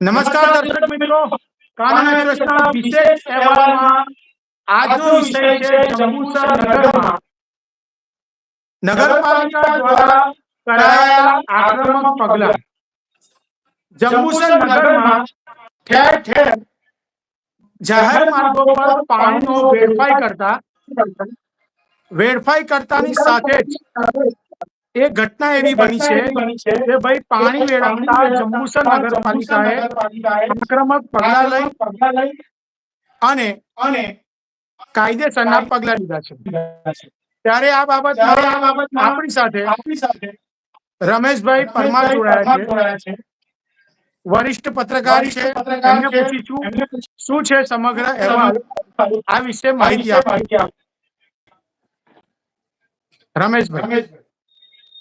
નમસ્કાર દર્શક મિત્રો કાનન એક્સપ્રેસના વિશેષ અહેવાલમાં આજનો વિષય છે જંબુસર નગરમાં નગરપાલિકા દ્વારા કરાયેલા આક્રમક પગલાં જંબુસર નગરમાં ઠેર ઠેર જાહેર માર્ગો પર પાણીનો વેડફાઈ કરતા વેડફાઈ કરતાની સાથે જ એ ઘટના એવી બની છે કે ભાઈ પાણી વેડફતા જંબુસર નગરપાલિકાએ આક્રમક પગલા લઈ અને અને કાયદેસરના પગલાં લીધા છે. ત્યારે આ બાબત આપણી સાથે રમેશભાઈ પરમાર જોડાયા છે. વરિષ્ઠ પત્રકાર છે. એમને પૂછીશું શું છે સમગ્ર અહેવાલ? આ વિશે માહિતી આપી. રમેશભાઈ.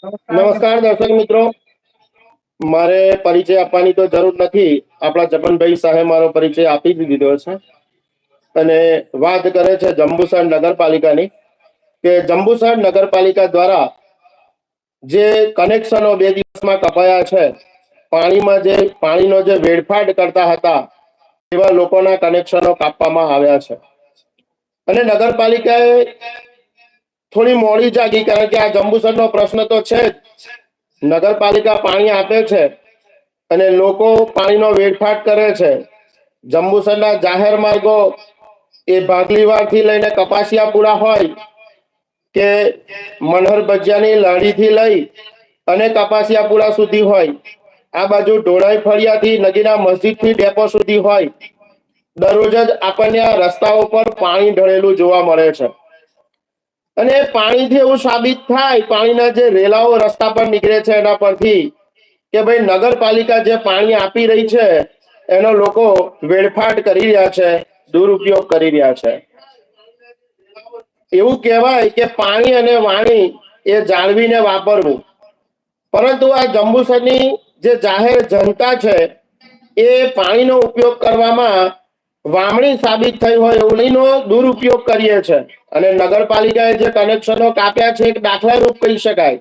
નમસ્કાર દર્શક મિત્રો. મારે પરિચય આપવાની તો જરૂર નથી. આપણા જપનભાઈ સાહેબ મારો પરિચય આપી જ દીધો છે. અને વાત કરે છે જંબુસર નગરપાલિકાની કે જંબુસર નગરપાલિકા દ્વારા જે કનેક્શનો બે દિવસમાં કપાયા છે પાણીમાં જે પાણીનો જે વેડફાટ કરતા હતા એવા લોકોના કનેક્શનો કાપવામાં આવ્યા છે. અને નગરપાલિકાએ થોડી મોડી જાગી, કારણ કે આ જંબુસરનો પ્રશ્ન તો છે જ. નગરપાલિકા પાણી આપે છે અને લોકો પાણીનો વેડફાટ કરે છે. જંબુસરના જાહેર માર્ગો એ ભાગલીવાડથી લઈને કપાસિયાપુરા હોય કે મનહર ભજીયાની લાડીથી લઈ અને કપાસિયાપુરા સુધી હોય. આ બાજુ ઢોળાઈ ફળિયાથી નગીના મસ્જિદથી ડેપો સુધી હોય. દરરોજ જ આપણને આ રસ્તાઓ પર પાણી ઢળેલું જોવા મળે છે. અને પાણીથી એવું સાબિત થાય, પાણીના જે રેલાઓ રસ્તા પર નીકળે છે એના પરથી કે ભાઈ નગરપાલિકા જે પાણી આપી રહી છે, એનો લોકો વેડફાટ કરી રહ્યા છે, દુરુપયોગ કરી રહ્યા છે. એવું કહેવાય કે પાણી અને વાણી એ જાળવીને વાપરવું. પરંતુ આ જંબુસરની જે જાહેર જનતા છે, એ પાણીનો ઉપયોગ કરવામાં વામણી સાબિત થઈ હોય એવડીનો દુરુપયોગ કરીએ છે. અને નગરપાલિકાએ જે કનેક્શનો કાપ્યા છે, એક દાખલારૂપ કહી શકાય.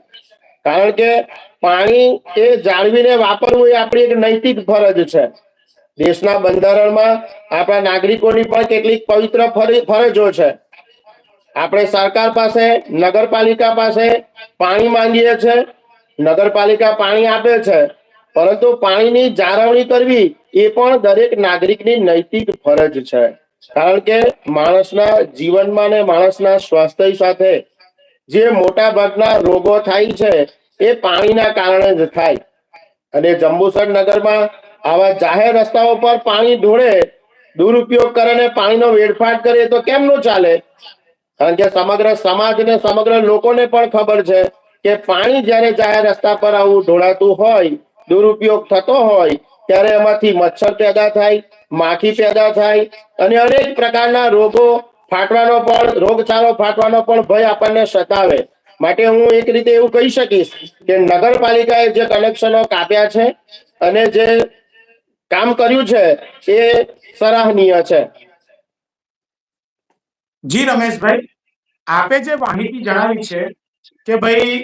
કારણ કે પાણી એ જાળવીને વાપરવું એ આપણી એક નૈતિક ફરજ છે. દેશના બંધારણમાં આપણા નાગરિકોની પણ કેટલીક પવિત્ર ફરી- ફરજો છે. આપણે સરકાર પાસે, નગરપાલિકા પાસે પાણી માંગીએ છે. નગરપાલિકા પાણી આપે છે. પરંતુ પાણીની જાળવણી કરવી એ પણ દરેક નાગરિકની નૈતિક ફરજ છે. કારણ કે માણસના જીવનમાં ને માણસના સ્વાસ્થ્ય સાથે જે મોટા ભાગના રોગો થાય છે, એ પાણીના કારણે જ થાય. અને જંબુસર નગરમાં આવા જાહેર રસ્તાઓ પર પાણી ઢોળે, દુરુપયોગ કરે ને પાણીનો વેડફાટ કરે તો કેમનું ચાલે? કારણ કે સમગ્ર સમાજ ને સમગ્ર લોકોને પણ ખબર છે કે પાણી જ્યારે જાહેર રસ્તા પર આવું ઢોળાતું હોય, દુરુપયોગ થતો હોય ત્યારે એમાંથી મચ્છર પેદા થાય, માખી પેદા થાય અને અનેક પ્રકારના રોગો ફાટવાનો પણ, રોગચાળો ફાટવાનો પણ ભય આપણને સતાવે. માટે હું એક રીતે એવું કહી શકીશ કે નગરપાલિકાએ જે કનેક્શનો કાપ્યા છે અને જે કામ કર્યું છે, એ સરાહનીય છે. જી રમેશભાઈ, આપે જે માહિતી જણાવી છે કે ભાઈ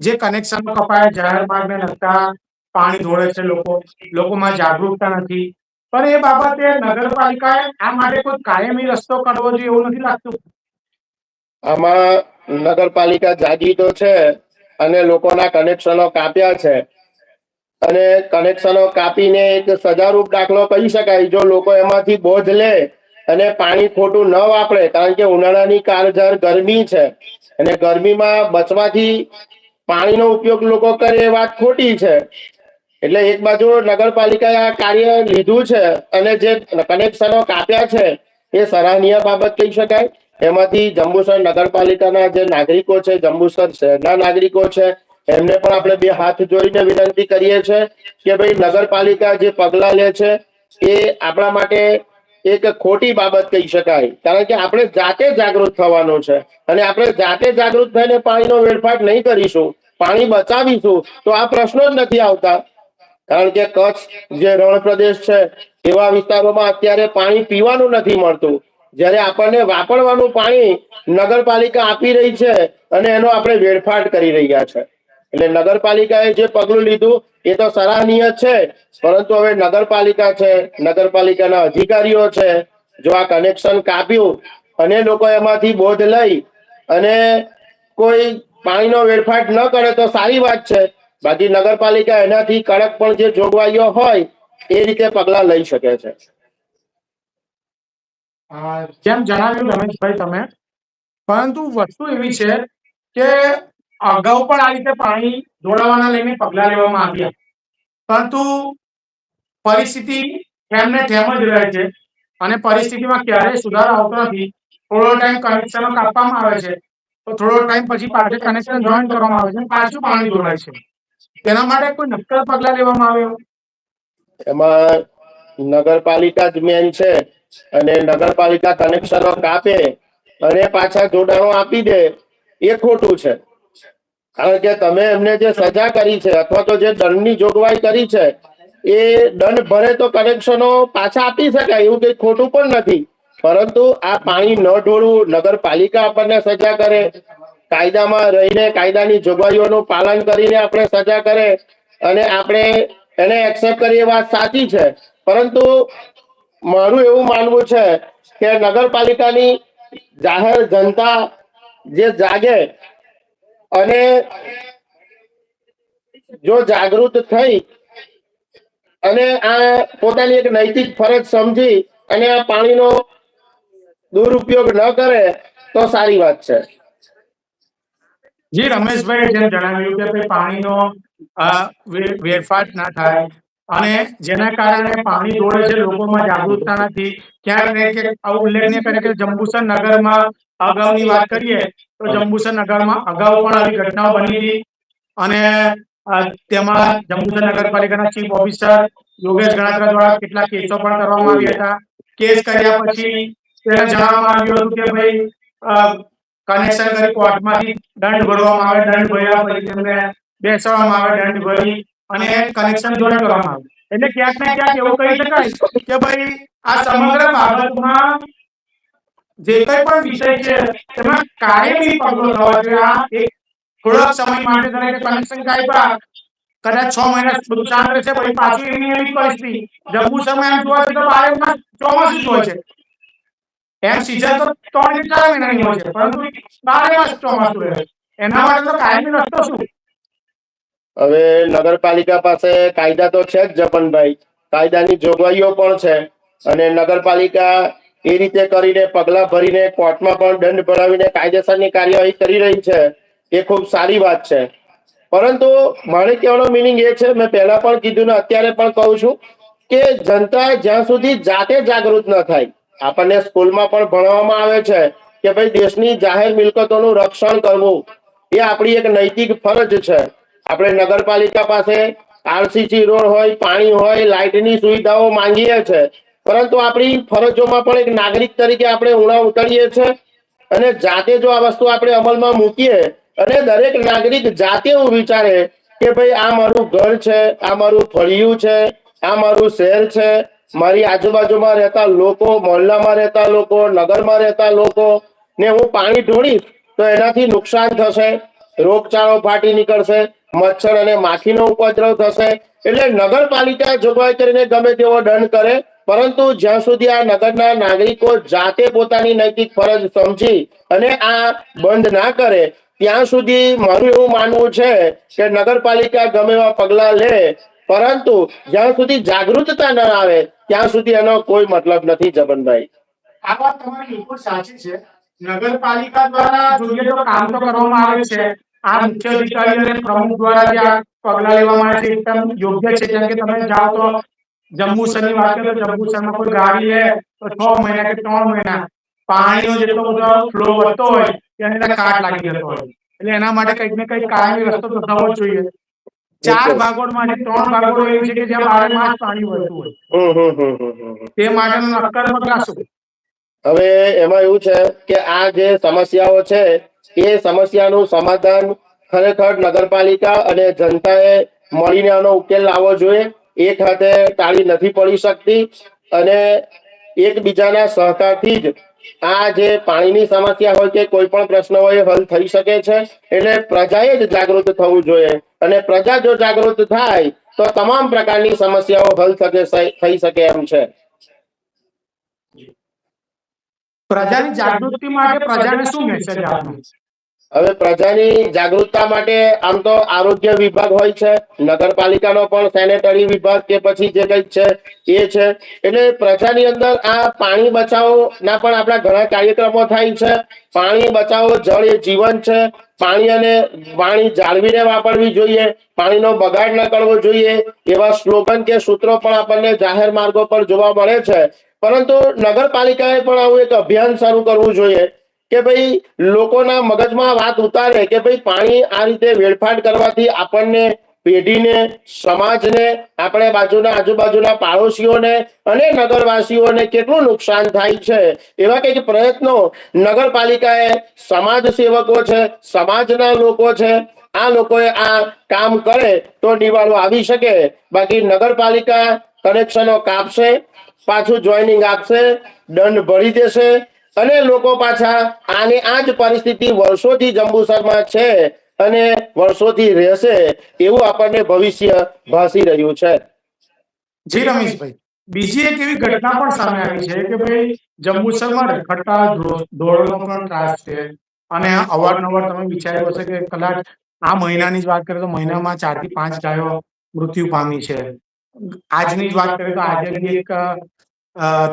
જે કનેક્શન કપાયા, જાહેર માર્ગને લગતા પાણી ઢોળે છે લોકો, લોકોમાં જાગૃતતા નથી. પણ એ બાબતે નગરપાલિકાએ આ માટે કોઈ કાયમી રસ્તો કાઢવો જોઈએ એવું નથી લાગતું? આમાં નગરપાલિકા જાગી તો છે અને લોકોના કનેક્શનો કાપ્યા છે. અને કનેક્શનો કાપીને એક સજારૂપ દાખલો કહી શકાય, જો લોકો એમાંથી બોજ લે અને પાણી ખોટું ન વાપરે, કારણ કે ઉનાળાની કાળઝાળ ગરમી છે. અને ગરમીમાં બચવાથી પાણીનો ઉપયોગ લોકો કરે એ વાત ખોટી છે. એટલે એક બાજુ નગરપાલિકાએ આ કાર્ય લીધું છે અને જે કનેક્શનો કાપ્યા છે, એ સરાહનીય બાબત કહી શકાય. એમાંથી જંબુસર નગરપાલિકાના જે નાગરિકો છે, જંબુસર શહેરના નાગરિકો છે, એમને પણ આપણે બે હાથ જોડીને વિનંતી કરીએ છીએ કે ભાઈ નગરપાલિકા જે પગલા લે છે, એ આપણા માટે એક ખોટી બાબત કહી શકાય. કારણ કે આપણે જાતે જાગૃત થવાનું છે અને આપણે જાતે જાગૃત થઈને પાણીનો વેડફાટ નહીં કરીશું, પાણી બચાવીશું, તો આ પ્રશ્નો જ નથી આવતા. કારણ કે કચ્છ જે રણ પ્રદેશ છે, એવા વિસ્તારોમાં અત્યારે પાણી પીવાનું નથી મળતું. જ્યારે આપણને વાપરવાનું પાણી નગરપાલિકા આપી રહી છે અને એનો આપણે વેડફાટ કરી રહ્યા છે. એટલે નગરપાલિકાએ જે પગલું લીધું, એ તો સરાહનીય છે, પરંતુ હવે નગરપાલિકા છે, નગરપાલિકાના અધિકારીઓ છે, જો આ કનેક્શન કાપ્યું અને લોકો એમાંથી બોધ લઈ અને કોઈ પાણીનો વેડફાટ ન કરે તો સારી વાત છે. બાકી નગરપાલિકા એનાથી કડક પણ જે જોગવાઈઓ હોય, એ રીતે પગલા લઈ શકે છે. જેમ જણાવ્યું રમેશભાઈ તમે, પરંતુ વસ્તુ એવી છે કે અગાઉ પણ આ રીતે પાણી જોડાવાના લઈને પગલા લેવામાં આવ્યા. પરંતુ પરિસ્થિતિ એમને તેમ જ રહે છે અને પરિસ્થિતિમાં ક્યારેય સુધારો આવતો નથી. થોડો ટાઈમ કનેક્શનો કાપવામાં આવે છે, તો થોડો ટાઈમ પછી પાછળ કનેક્શન જોઈન કરવામાં આવે છે પાછું પાણી જોડાય છે. તેના માટે કોઈ નક્કર પગલા લેવામાં આવ્યો એમાં નગરપાલિકા જ મેન છે અને નગરપાલિકા કનેક્શનો કાપે અને પાછા જોડાણો આપી દે, એ ખોટું છે. કારણ કે તમે એમને જે સજા કરી છે અથવા તો જે દંડની જોગવાઈ કરી છે, એ દંડ ભરે તો કનેક્શનો પાછા આપી શકાય એવું કઈ ખોટું પણ નથી. પરંતુ આ પાણી ન ઢોળવું નગરપાલિકા આપણને સજા કરે કાયદામાં રહીને કાયદાની જોગવાઈઓનું પાલન કરીને આપણે સજા કરે અને આપણે એને એક્સેપ્ટ કરીએ વાત સાચી છે. પરંતુ મારું એવું માનવું છે કે નગરપાલિકાની જાહેર જનતા જે જાગે અને જો જાગૃત થઈ અને આ પોતાની એક નૈતિક ફરજ સમજી અને આ પાણીનો દુરુપયોગ ન કરે તો સારી વાત છે. જી રમેશભાઈ જેમ જણાવ્યું કે પાણીનો વેરફાટ ના થાય અને જેના કારણે પાણી દોડે છે લોકોમાં જાગૃતતા નથી ક્યાંક આવું ઉલ્લેખનીય કરે કે જંબુસર નગરમાં અગાઉની વાત કરીએ, તો જંબુસર નગરમાં અગાઉ પણ આવી ઘટનાઓ બની હતી અને તેમાં જંબુસર નગરપાલિકાના ચીફ ઓફિસર યોગેશ ગણાત્રા દ્વારા કેટલાક કેસો પણ કરવામાં આવ્યા હતા. કેસ કર્યા પછી તેને જણાવવામાં આવ્યું હતું કે ભાઈ કનેક્શન કરી કોર્ટમાંથી દંડ ભરવામાં આવે, દંડ ભર્યા પછી તેમને બેસવામાં આવે, દંડ ભરી અને કનેક્શન જોડે કરવામાં આવે. એટલે ક્યાંક ને ક્યાંક એવું કહી શકાય કે ભાઈ, આ સમગ્ર બાબતમાં જે કંઈ પણ વિષય છે, તેમાં કાયમી પગલો થવા જોઈએ. આ એક થોડાક સમય માટે તમે કનેક્શન કાપ્યા કદાચ છ મહિના બધું શાંત રહેશે, પછી પાછી એની એવી પરિસ્થિતિ. જંબુસરમાં એમ જોવા છે તો બારે માસ ચોમાસું જ છે. એમ સીઝન તો ત્રણ ચાર મહિનાની હોય છે, પરંતુ બારે માસ ચોમાસું રહે એના માટે તો કાયમી રસ્તો શું? હવે નગરપાલિકા પાસે કાયદા તો છે જ જપનભાઈ કાયદાની જોગવાઈઓ પણ છે. અને નગરપાલિકા એ રીતે કરીને પગલા ભરીને કોર્ટમાં પણ દંડ ભરાવીને કાયદેસરની કાર્યવાહી કરી રહી છે, એ ખૂબ સારી વાત છે. પરંતુ મારે કહેવાનો મિનિંગ એ છે, મેં પહેલા પણ કીધું ને અત્યારે પણ કહું છું કે જનતા જ્યાં સુધી જાતે જાગૃત ન થાય આપણને સ્કૂલમાં પણ ભણવામાં આવે છે કે ભાઈ દેશની જાહેર મિલકતોનું રક્ષણ કરવું, એ આપણી એક નૈતિક ફરજ છે. આપણે નગરપાલિકા પાસે આરસીસી રોડ હોય, પાણી હોય, લાઇટની સુવિધાઓ માંગીએ છે. પરંતુ આપણી ફરજોમાં પણ એક નાગરિક તરીકે આપણે ઉણા ઉતરીએ છે અને જાતે જો આ વસ્તુ આપણે અમલમાં મૂકીએ અને દરેક નાગરિક જાતે એવું વિચારે કે ભાઈ આ મારું ઘર છે, આ મારું ફળિયું છે, આ મારું શહેર છે મારી આજુબાજુમાં રહેતા લોકો, મોહલ્લામાં રહેતા લોકો, નગરમાં રહેતા લોકો ને હું પાણી ઢોળીશ તો એનાથી નુકસાન થશે, રોગચાળો ફાટી નીકળશે, મચ્છર અને માખીનો ઉપદ્રવ થશે. એટલે નગરપાલિકા જોગવાઈ કરીને ગમે તેવો દંડ કરે, પરંતુ જ્યાં સુધી આ નગરના નાગરિકો જાતે પોતાની નૈતિક ફરજ સમજી અને આ બંધ ના કરે, ત્યાં સુધી મારું એવું માનવું છે કે નગરપાલિકા ગમે એવા પગલા લે પરંતુ જ્યાં સુધી જાગૃતતા ન આવે, ત્યાં સુધી એનો કોઈ મતલબ નથી જબનભાઈ. આ વાત તમારી બિલકુલ સાચી છે. નગરપાલિકા દ્વારા જોઈએ તો કામ તો કરવામાં આવે છે. આ મુખ્ય અધિકારી અને પ્રમુખ દ્વારા જે આ પગલા લેવામાં આવે છે એકદમ યોગ્ય છે. જેમ કે તમે જાઓ તો જંબુસરની વાત કરીએ તો જંબુસરમાં કોઈ ગાડી લે તો છ મહિના કે ત્રણ મહિના પાણીનો જેટલો બધો ફ્લો વધતો હોય તેની અંદર કાટ લાગી જતો હોય. એટલે એના માટે કંઈક ને કંઈક કાયમી રસ્તો થવો જોઈએ. ચાર ભાગોળ માટે ત્રણ ભાગોળ એવી છે કે જ્યાં માસ પાણી વહેતું હોય. તે માટેનો નક્કર પગલા હવે એમાં એવું છે કે આ જે સમસ્યાઓ છે એ સમસ્યાનું સમાધાન ખરેખર નગરપાલિકા અને જનતાએ મળીને આનો ઉકેલ લાવવો જોઈએ. એક હાથે તાળી નથી પડી શકતી અને એકબીજાના સહકારથી જ આ જે પાણીની સમસ્યા હોય કે કોઈ પણ પ્રશ્ન હોય એ હલ થઈ શકે છે. એટલે પ્રજાએ જ જાગૃત થવું જોઈએ. અને પ્રજા જો જાગૃત થાય, તો તમામ પ્રકારની સમસ્યાઓ હલ થઈ શકે એમ છે. પ્રજાની જાગૃતિ માટે પ્રજાને શું મેસેજ આપનો હવે પ્રજાની જાગૃતતા માટે આમ તો આરોગ્ય વિભાગ હોય છે, નગરપાલિકાનો પણ સેનેટરી વિભાગ કે પછી જે કંઈક છે, એ છે. એટલે પ્રજાની અંદર આ પાણી બચાવો ના પણ આપણા ઘણા કાર્યક્રમો થાય છે. પાણી બચાવો, જળ એ જીવન છે. પાણી અને વાણી જાળવીને વાપરવી જોઈએ. પાણીનો બગાડ ન કરવો જોઈએ. એવા સ્લોગન કે સૂત્રો પણ આપણને જાહેર માર્ગો પર જોવા મળે છે. પરંતુ નગરપાલિકાએ પણ આવું એક અભિયાન શરૂ કરવું જોઈએ. કે ભાઈ લોકોના મગજમાં વાત ઉતારે કે ભાઈ પાણી આ રીતે વેડફાટ કરવાથી આપણને પેઢીને, સમાજને, આપણે બાજુના આજુબાજુના પાડોશીઓને અને નગરવાસીઓને કેટલું નુકસાન થાય છે? એવા કંઈક પ્રયત્નો નગરપાલિકાએ સમાજ સેવકો છે, સમાજના લોકો છે, આ લોકોએ આ કામ કરે તો નિવાળો આવી શકે. બાકી નગરપાલિકા કનેક્શનો કાપશે, પાછું જોઈનિંગ આપશે, દંડ ભરી દેશે અને લોકો પાછા આને આ જ પરિસ્થિતિ વર્ષોથી જંબુસરમાં છે અને વર્ષોથી રહેશે એવું આપણને ભવિષ્ય ભાસી રહ્યું છે. જી રમેશભાઈ. બીજી એક એવી ઘટના પણ સામે આવી છે કે ભાઈ જંબુસરમાં રખડતા ઢો- પણ ત્રાસ છે. અને અવારનવાર તમે વિચાર્યું હશે કે કદાચ આ મહિનાની જ વાત કરીએ તો મહિનામાં ચારથી પાંચ ગાયો મૃત્યુ પામી છે. આજની જ વાત કરીએ તો આજે એક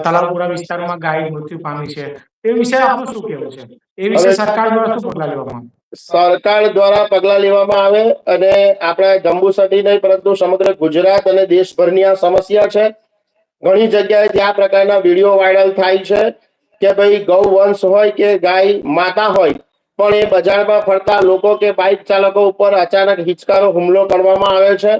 તલાવપુરા વિસ્તારમાં ગાય મૃત્યુ પામી છે. એ વિશે આપનું શું કહેવું છે? એ વિશે સરકાર દ્વારા શું પગલાં લેવામાં આવે? સરકાર દ્વારા પગલા લેવામાં આવે અને આપણા જંબુસટી નહીં પરંતુ સમગ્ર ગુજરાત અને દેશભરની આ સમસ્યા છે. ઘણી જગ્યાએ જે આ પ્રકારના વીડિયો વાયરલ થાય છે કે ભાઈ ગૌ વંશ હોય કે ગાય માતા હોય પણ એ બજારમાં ફરતા લોકો કે બાઇક ચાલકો ઉપર અચાનક હિચકારો હુમલો કરવામાં આવે છે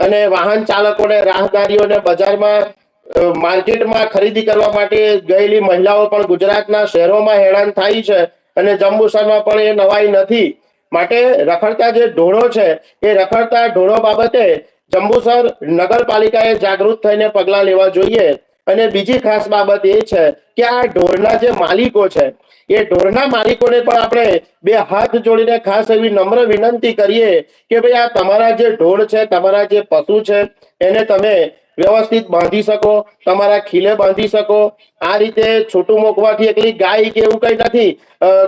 અને વાહન ચાલકોને રાહદારીઓને બજારમાં માર્કેટમાં ખરીદી કરવા માટે ગયેલી મહિલાઓ પણ ગુજરાતના શહેરોમાં હેરાન થાય છે અને જંબુસરમાં પણ એ નવાઈ નથી. માટે રખડતા જે ઢોળો છે, એ રખડતા ઢોળો બાબતે જંબુસર નગરપાલિકાએ જાગૃત થઈને પગલાં લેવા જોઈએ. અને બીજી ખાસ બાબત એ છે કે આ ઢોરના જે માલિકો છે, એ ઢોરના માલિકોને પણ આપણે બે હાથ જોડીને ખાસ એવી નમ્ર વિનંતી કરીએ કે ભાઈ આ તમારા જે ઢોર છે, તમારા જે પશુ છે, એને તમે વ્યવસ્થિત બાંધી શકો, તમારા ખીલે બાંધી શકો. આ રીતે છૂટું મૂકવાથી એકલી ગાય કે એવું કઈ નથી.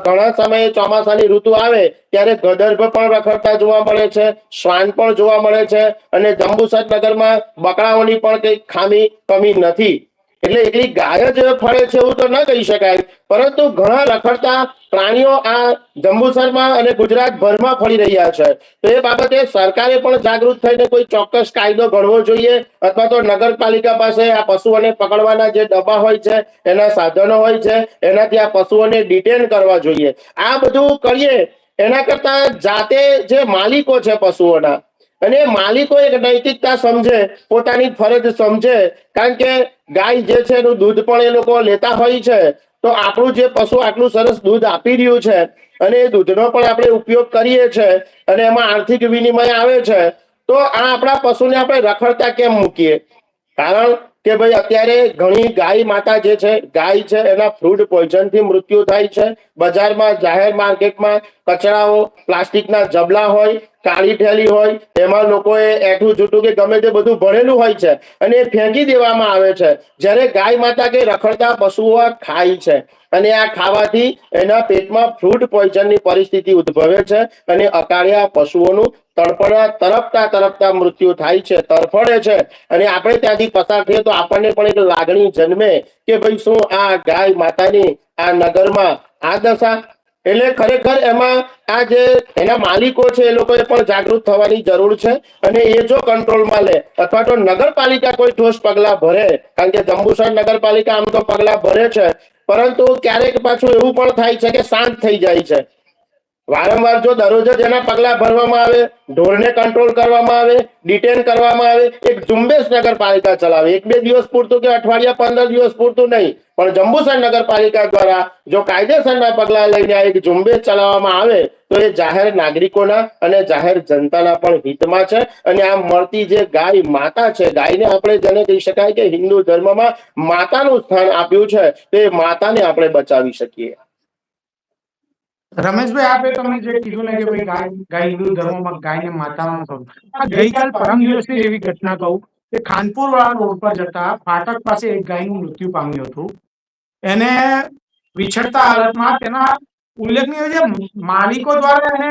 ઘણા સમયે ચોમાસાની ઋતુ આવે ત્યારે ગદર્ભ પણ રખડતા જોવા મળે છે, શ્વાન પણ જોવા મળે છે અને જંબુસર નગરમાં બકરાઓની પણ કઈ ખામી, કમી નથી. એટલે એકલી ગાય જ ફળે છે એવું તો ન કહી શકાય, પરંતુ ઘણા રખડતા પ્રાણીઓ આ જંબુસરમાં અને ગુજરાત ભરમાં ફરી રહ્યા છે. તો એ બાબતે સરકારે પણ જાગૃત થઈને કોઈ ચોક્કસ કાયદો ઘડવો જોઈએ, અથવા તો નગરપાલિકા પાસે આ પશુઓને પકડવાના જે ડબ્બા હોય છે, એના સાધનો હોય છે, એનાથી આ પશુઓને ડિટેન કરવા જોઈએ. આ બધું કરીએ, એના કરતા જાતે જે માલિકો છે પશુઓના અને માલિકો એક નૈતિકતા સમજે, પોતાની ફરજ સમજે. કારણ કે ગાય જે છે એનું દૂધ પણ એ લોકો લેતા હોય છે. તો આપણું જે પશુ આટલું સરસ દૂધ આપી રહ્યું છે અને એ દૂધનો પણ આપણે ઉપયોગ કરીએ છીએ અને એમાં આર્થિક વિનિમય આવે છે, તો આ આપણા પશુને આપણે રખડતા કેમ મૂકીએ? કારણ કે ભાઈ અત્યારે ઘણી ગાય માતા જે છે, ગાય છે, એના ફૂડ પોઈઝનથી મૃત્યુ થાય છે. બજારમાં, જાહેર માર્કેટમાં કચરાઓ, પ્લાસ્ટિકના જબલા હોય, કાળી થેલી હોય, એમાં લોકોએ એઠું જૂઠું કે ગમે તે બધું ભરેલું હોય છે અને એ ફેંકી દેવામાં આવે છે. જ્યારે ગાય માતા કે રખડતા પશુઓ ખાય છે. અને આ ખાવાથી એના પેટમાં ફ્રૂટ પોઈઝનની પરિસ્થિતિ ઉદ્ભવે છે અને અકાળિયા પશુઓનું તડપડા તરપતા તરપતા મૃત્યુ થાય છે તરફડે છે. અને આપણે ત્યાંથી પસાર થઈએ તો આપણને પણ એક લાગણી જન્મે કે ભાઈ શું આ ગાય માતાની આ નગરમાં આ દશા? એટલે ખરેખર એમાં આ જે એના માલિકો છે એ લોકોએ પણ જાગૃત થવાની જરૂર છે અને એ જો કંટ્રોલમાં લે અથવા તો નગરપાલિકા કોઈ ઠોસ પગલા ભરે, કારણ કે જંબુસર નગરપાલિકા આમ તો પગલા ભરે છે પરંતુ ક્યારેક પાછું એવું પણ થાય છે કે શાંત થઈ જાય છે. વારંવાર જો દરરોજ એના પગલા ભરવામાં આવે, ઢોરને કંટ્રોલ કરવામાં આવે ડિટેન કરવામાં આવે, એક ઝુંબેશ નગરપાલિકા ચલાવે. એક બે દિવસ પૂરતું કે અઠવાડિયા પંદર દિવસ પૂરતું નહીં, પણ જંબુસર નગરપાલિકા દ્વારા જો કાયદેસરના પગલા લઈને આ એક ઝુંબેશ ચલાવવામાં આવે, તો એ જાહેર નાગરિકોના અને જાહેર જનતાના પણ હિતમાં છે. અને આ મળતી જે ગાય માતા છે, ગાયને આપણે જેને કહી શકાય કે હિન્દુ ધર્મમાં માતાનું સ્થાન આપ્યું છે, તો માતાને આપણે બચાવી શકીએ. રમેશભાઈ, આપે તમે જે કીધું ને કે ભાઈ ગાય ગાય હિન્દુ ધર્મમાં ગાયને સ્વરૂપ આ ગઈકાલ પરમ દિવસની એવી ઘટના કહું કે ખાનપુર વાળા રોડ પર જતા ફાટક પાસે એક ગાયનું મૃત્યુ પામ્યું હતું. એને વિછડતા હાલતમાં તેના ઉલ્લેખનીય છે માલિકો દ્વારા એને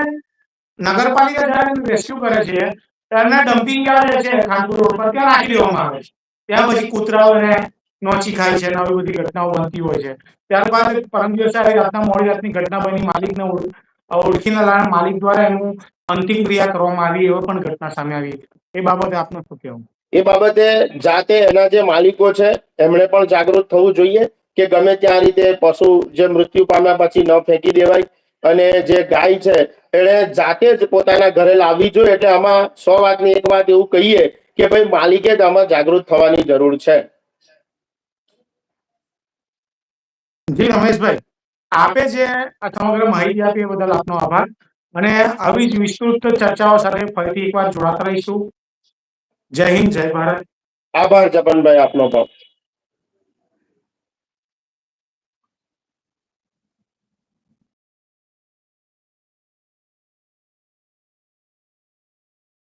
નગરપાલિકા જ્યારે રેસ્ક્યુ કરે છે ત્યારે ડમ્પિંગ યાર્ડ છે ખાનપુર રોડ પર, ત્યાં નાખી દેવામાં આવે છે. ત્યાં પછી કૂતરાઓ એને નોચી ખાય છે આવી બધી ઘટનાઓ બનતી હોય છે. ત્યારબાદ પરમ દિવસે આવી રાતના મોડી રાતની ઘટના બની. માલિકને ઓળખીના ઓળખીને માલિક દ્વારા એનું અંતિમ ક્રિયા કરવામાં આવી એવો પણ ઘટના સામે આવી. એ બાબતે આપનું શું કહેવું? એ બાબતે જાતે એના જે માલિકો છે, એમણે પણ જાગૃત થવું જોઈએ કે ગમે ત્યાં રીતે પશુ જે મૃત્યુ પામ્યા પછી ન ફેંકી દેવાય. અને જે ગાય છે, એણે જાતે જ પોતાના ઘરે લાવવી જોઈએ. એટલે આમાં સો વાતની એક વાત એવું કહીએ કે ભાઈ માલિકે જ આમાં જાગૃત થવાની જરૂર છે. જી, રમેશભાઈ. આપે જે સમગ્ર માહિતી આપી એ બદલ આપનો આભાર. અને આવી જ વિસ્તૃત ચર્ચાઓ સાથે ફરીથી એકવાર જોડાતા રહીશું. જય હિન્દ, જય ભારત. આભાર જપનભાઈ આપનો પણ.